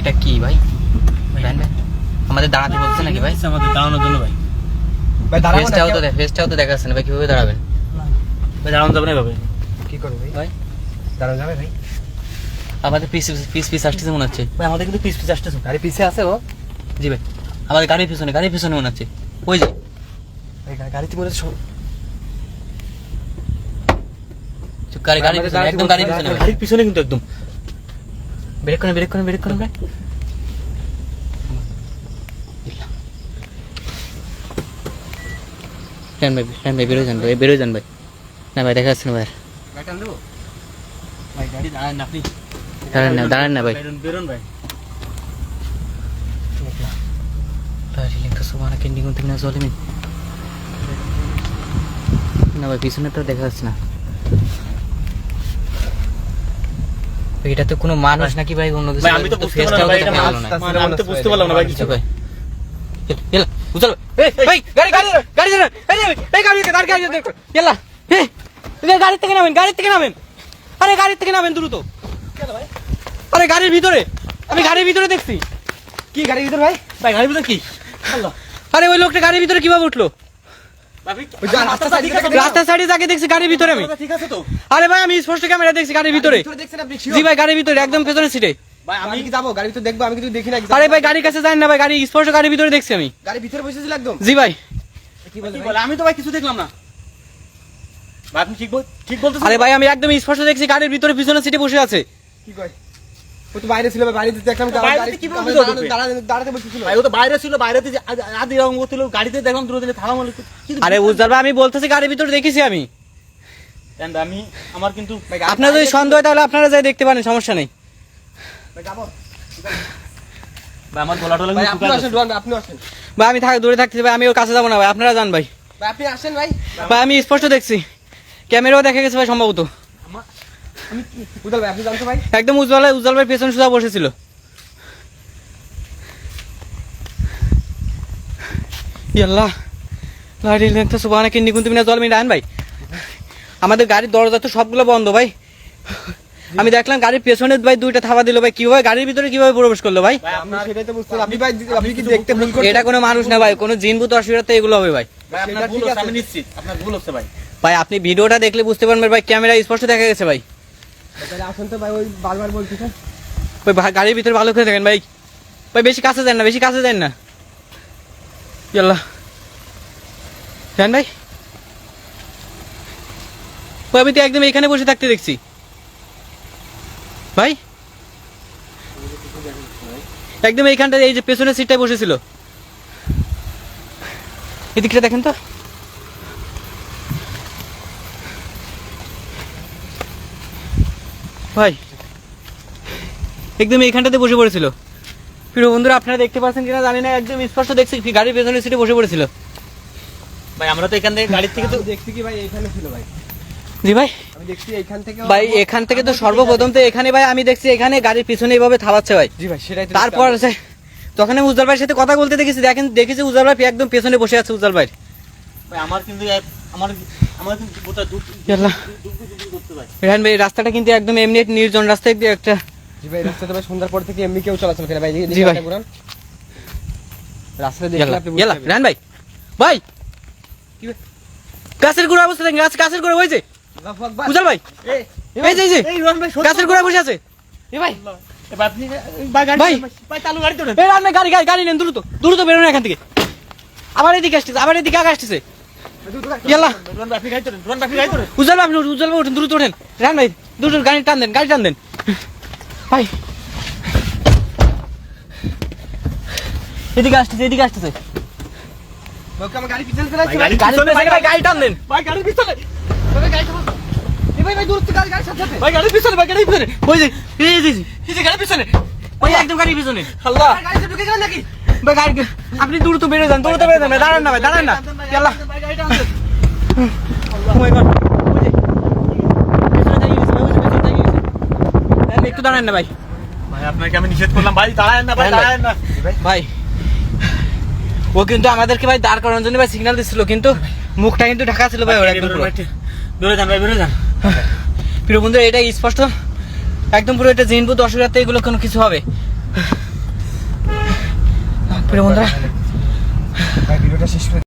এটা কি ভাই? ভ্যান ভাই আমাদের দাঁড়াতে বলছে নাকি ভাই? আমাদের দাঁড়ানোর জন্য ভাই। ভাই দাঁড়াবো না, ফেসটাও তো ফেসটাও তো দেখা না ভাই কীভাবে দাঁড়াবেন ভাই দাঁড়ানো যাবে না ভাবে কি করবে? ভাই? ভাই দাঁড়ানো যাবে ভাই। আমাদের পিস পিস পিস আসতেছে মনে হচ্ছে। ভাই আমাদের কিন্তু পিস পিস আসতেছে। গাড়ি পিছে আছে ও জি ভাই আমাদের গাড়ির পিছনে গাড়ির পিছনে মনে হচ্ছে। ওই যে। ভাই গাড়িতে মনে হচ্ছে চুপ, গাড়ি পিছনে একদম গাড়ির আছে, পিছনে ভাই। গাড়ির পিছনে কিন্তু একদম। ব্রেক করেন ব্রেক করেন ব্রেক করেন ভাই যান ভাই যান ভাই বেরো যান ভাই বেরো যান ভাই না ভাই দেখা যাচ্ছে না ভাই দাঁড়ান দাঁড়ান বেরোন. না ভাই পিছনে তো দেখা যাচ্ছে না এটা তো কোনো মানুষ নাকি ভাই অন্য কিছু আমি তো না, ফেসটাও তো। মানে আমি তো বুঝতে পারলাম না ভাই কিছু। আচ্ছা ভাই উচল এই ভাই গাড়ি গাড়ি গাড়ি গাড়ি এই এই গাড়ি গাড়ি গাড়ি এলা এই এই গাড়ি থেকে নামেন গাড়ি থেকে নামেন। আরে গাড়ি থেকে নামেন দ্রুত। আরে গাড়ির ভিতরে আমি গাড়ির ভিতরে দেখছি। কি গাড়ির ভিতর ভাই? ভাই গাড়ির ভিতরে কি? আরে ওই লোকটা গাড়ির ভিতরে কীভাবে উঠল? রাস্তা side ঠিক থেকে আছে তো? সাইডে যাকে দেখছি গাড়ির ভিতরে আমি। ঠিক আছে তো? আরে ভাই আমি স্পষ্ট ক্যামেরা দেখছি গাড়ির ভিতরে। ভিতরে দেখছেন আপনি জি ভাই গাড়ির ভিতরে একদম পেছনের সিটে ভাই আমি আমি কি যাব? গাড়ি ভিতরে দেখব আমি কিন্তু দেখি না আরে ভাই গাড়ির কাছে না ভাই গাড়ি স্পষ্ট গাড়ির ভিতরে দেখছি আমি। গাড়ির ভিতরে বসেছিল একদম। জি ভাই। কি বলে আমি তো ভাই কিছু দেখলাম না। ভাই আপনি ঠিক ঠিক বলতেছেন আরে ভাই আমি একদম স্পষ্ট দেখছি গাড়ির ভিতরে পিছনের সিটে বসে আছে। কি কয়? ও তো বাইরে ছিল ভাই, দেখলাম তো আমার বাইরে গাড়ি- কীভাবে আমার ভিতরে দাঁড়ানো- ঢুকবে? দাঁড়ানো- দাঁড়াতে বসেছিল। ও তো বাইরে ছিল বাইরে আদি রঙ করছিল গাড়িতে দেখলাম দূরে দিলে থামা মনে আরে উজ্জ্বল আমি বলতেছি গাড়ির ভিতরে দেখেছি আমি। আমি আমার কিন্তু আপনার যদি সন্দেহ হয় তাহলে আপনারা যাই দেখতে পারেন সমস্যা নেই। ভাই, আমার আপনি আসেন, আমি থাক দূরে থাকতে ভাই আমি ওর কাছে যাব না ভাই আপনারা যান ভাই। ভাই, আপনি আসেন ভাই। ভাই আমি স্পষ্ট দেখছি। ক্যামেরাও দেখা গেছে ভাই সম্ভবত। আমার- ভাই আপনি জানতো ভাই? একদম উজ্জ্বল ভাই উজ্জ্বল ভাই পেছন সুদা বসেছিল। ইয়াল্লাহ লাইট জালিমিন রায়হান ভাই। আমাদের গাড়ির দরজা তো সবগুলো বন্ধ ভাই। আমি দেখলাম গাড়ির পেছনে ভাই দুইটা থাবা দিল ভাই। কীভাবে গাড়ির ভিতরে কীভাবে প্রবেশ করল ভাই? ভাই আপনি আপনার সেটাই তো বুঝতে আপনি ভাই আপনি কি দেখতে এটা কোনো মানুষ না ভাই কোনো জিনভূত অসুবিধা তো এগুলো হবে ভাই। ভাই আপনার সেটা ভুল ঠিক হচ্ছে আছে। আমি নিশ্চিত। আপনার ভুল হচ্ছে ভাই। ভাই আপনি ভিডিওটা দেখলে বুঝতে পারবেন ভাই ক্যামেরা স্পষ্ট দেখা গেছে ভাই। ওই গাড়ির ভিতরে ভালো করে দেখেন ভাই। ভাই, বেশি কাছে যান না, বেশি কাছে যান না। ইয়াল্লাহ। যান ভাই। আমি তো একদম এখানে বসে থাকতে দেখছি। ভাই। একদম এইখানটা এই যে পেছনের সিটটায় বসেছিল। এদিকটা দেখেন তো। ভাই একদম এইখানটাতে বসে পড়েছিল। প্রিয় বন্ধুরা আপনারা দেখতে পাচ্ছেন কিনা জানি না একদম স্পষ্ট দেখছি গাড়ির পেছনের সিটে বসে পড়েছিল। ভাই আমরা তো এখান থেকে গাড়ির থেকে তো দেখছি কি ভাই এইখানে ছিল ভাই। জি ভাই। আমি দেখছি এইখান থেকে ভাই এখান থেকে তো সর্বপ্রথম তো এখানে ভাই আমি দেখছি এখানে গাড়ির পিছনে এইভাবে থামাচ্ছে ভাই। জি ভাই সেটাই তারপর আছে তখন আমি উজ্জ্বল ভাইয়ের সাথে কথা বলতে দেখেছি দেখেন দেখেছি উজ্জ্বল ভাই একদম পেছনে বসে আছে উজ্জ্বল ভাই। ভাই আমার কিন্তু এক- আমার আমার কিন্তু গোটা দুধ ইয়াল্লাহ। করতে ভাই রেহান ভাই রাস্তাটা কিন্তু একদম এমনি নির্জন রাস্তায় দিয়ে একটা জি ভাই রাস্তাতে ভাই সন্ধ্যার পর থেকে এমনি কেউ চলাচল করে ভাই। জি ভাই। রাস্তাটা দেখলে আপনি রেহান ভাই। ভাই! কি ভাই? গাছের গোড়া অবস্থা দেখেন গাছ গাছের গোড়া হয়েছে ভাই। এই, এই যে এই গাছের গোড়া বসে আছে। এ ভাই। ভাই গাড়ি ভাই। ভাই। চালু গাড়ি তোলেন এই ভাই, গাড়ি গাড়ি গাড়ি নেন দ্রুত। দ্রুত বেরোন এখান থেকে। আবার এদিকে আসতেছে আবার এদিকে আগে আসতেছে। উজ্জ্বল আপনি উজ্জ্বল উঠুন দ্রুত ওঠেন রান ভাই দ্রুত গাড়ি টান দেন গাড়ি টান দেন। ভাই। এদিকে আসতেছে এদিকে আসতেছে। গাড়ি পিছনে। গাড়ি- টান দেন। ভাই গাড়ির পিছনে। গাড়ি। ভাই, ভাই, দূর গাড়ি- গাড়ির সাথে। ভাই গাড়ির পিছনে ভাই গাড়ির পিছনে। ওই যে, এই যে গাড়ির পিছনে। ওই একদম গাড়ির পিছনে। আল্লাহ। গাড়িতে ঢুকে গেলেন নাকি? ভাই গাড়ি আপনি দ্রুত বেরো যান দ্রুত বেরো যান ভাই, দাঁড়ান না ভাই দাঁড়ান না। ভাই ভাই। রান ভাই, একটু দাঁড়ান না ভাই। ভাই আপনাকে আমি নিষেধ করলাম ভাই দাঁড়ায় না ভাই দাঁড়ান না। ভাই ও কিন্তু আমাদেরকে ভাই দাঁড় করানোর জন্য ভাই সিগন্যাল দিচ্ছিল কিন্তু মুখটা কিন্তু ঢাকা ছিল ভাই ওর একদম পুরো। বেরো যান ভাই বেরো যান। প্রিয় বন্ধু এটা স্পষ্ট। একদম পুরো এটা জিনবু দর্শক এগুলো কোনো কিছু হবে। প্রিয় বন্ধুরা। ভিডিওটা শেষ